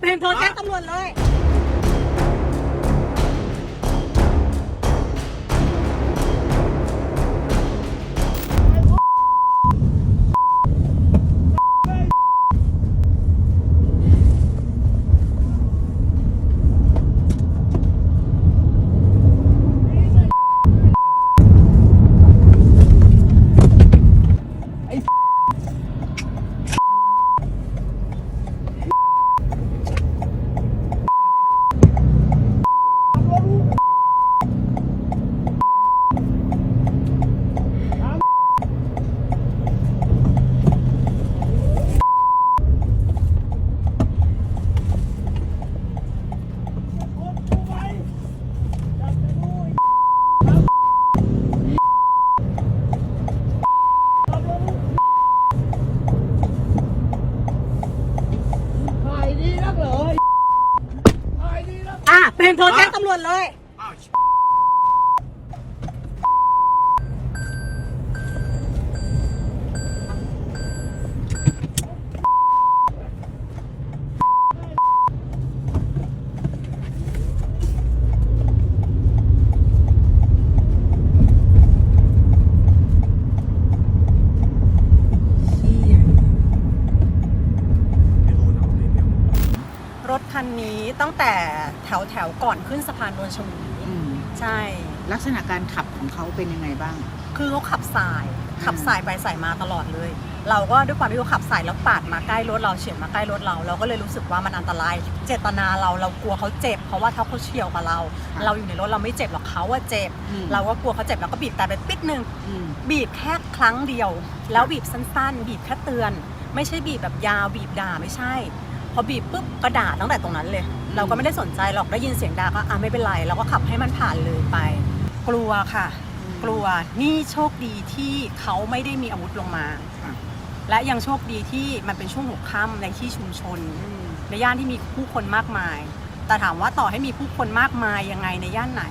เป็นโทรแจ้งตำรวจเลย เป็นโทรแจ้งตำรวจเลย นนี้ตั้งแต่แถวแถวๆก่อนขึ้นสะพานนวลชวีอืมใช่ ลักษณะการขับของเขาเป็นยังไงบ้าง คือเขาขับสาย ขับสายไปสายมาตลอดเลย เราก็ด้วยความที่เขาขับสายแล้วปาดมาใกล้รถเราเฉียดมาใกล้รถเรา เราก็เลยรู้สึกว่ามันอันตราย เจตนาเราเรากลัวเขาเจ็บ เพราะว่าถ้าเขาเฉียวกับเรา ค่ะ เราอยู่ในรถเราไม่เจ็บหรอกเขาอะเจ็บ อืมเราก็กลัวเขาเจ็บเราก็บีบแต่ไปปิดหนึ่งอืม บีบแค่ครั้งเดียว แล้วบีบสั้นๆ บีบแค่เตือน ไม่ใช่บีบแบบยาวบีบด่าไม่ใช่ พอบีบปุ๊บก็ด่าตั้งแต่ตรงนั้นเลย เราก็ไม่ได้สนใจหรอกได้ยินเสียงด่าก็อะไม่เป็นไรเราก็ขับให้มันผ่านเลยไป กลัวค่ะ กลัวนี่โชคดีที่เขาไม่ได้มีอาวุธลงมาค่ะและยังโชคดีที่มันเป็นช่วงหัวค่ำในที่ชุมชนอืมในย่านที่มีผู้คนมากมาย แต่ถามว่าต่อให้มีผู้คนมากมายยังไงในย่านไหน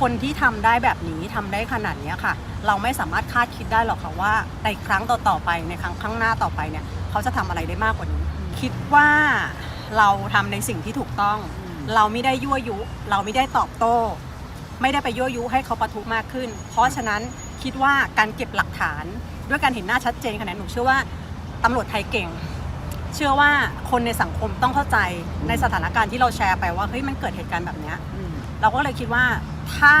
คนที่ทำได้แบบนี้ทำได้ขนาดเนี้ยค่ะ เราไม่สามารถคาดคิดได้หรอกค่ะว่าในครั้งต่อๆไปในครั้งข้างหน้าต่อไปเนี่ย เขาจะทำอะไรได้มากกว่านี้ คิดว่าเราทำในสิ่งที่ถูกต้องอืมเราไม่ได้ยั่วยุ เราไม่ได้ตอบโต้ ไม่ได้ไปยั่วยุให้เขาประทุมากขึ้น เพราะฉะนั้นคิดว่าการเก็บหลักฐาน ด้วยการเห็นหน้าชัดเจนขนาดนั้นหนูเชื่อว่าตำรวจไทยเก่ง เชื่อว่าคนในสังคมต้องเข้าใจในสถานการณ์ที่เราแชร์ไปว่าเฮ้ยมันเกิดเหตุการณ์แบบเนี้ยอืมเราก็เลยคิดว่าถ้า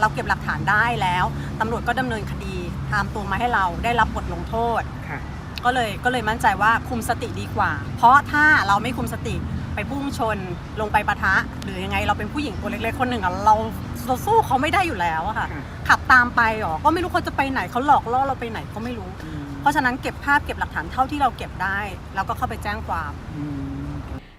เราเก็บหลักฐานได้แล้วตำรวจก็ดำเนินคดีตามตัวมาให้เราได้รับบทลงโทษค่ะ ก็เลยก็เลยมั่นใจว่าคุมสติดีกว่า เพราะถ้าเราไม่คุมสติไปพุ่งชนลงไปปะทะ หรือยังไงเราเป็นผู้หญิงตัวเล็กๆคนหนึ่งอะเราเราสู้เขาไม่ได้อยู่แล้วอะค่ะค่ะขับตามไปหรอก็ไม่รู้เขาจะไปไหนเขาหลอกล่อเราไปไหนก็ไม่รู้อืมเพราะฉะนั้นเก็บภาพเก็บหลักฐานเท่าที่เราเก็บได้ แล้วก็เข้าไปแจ้งความอืม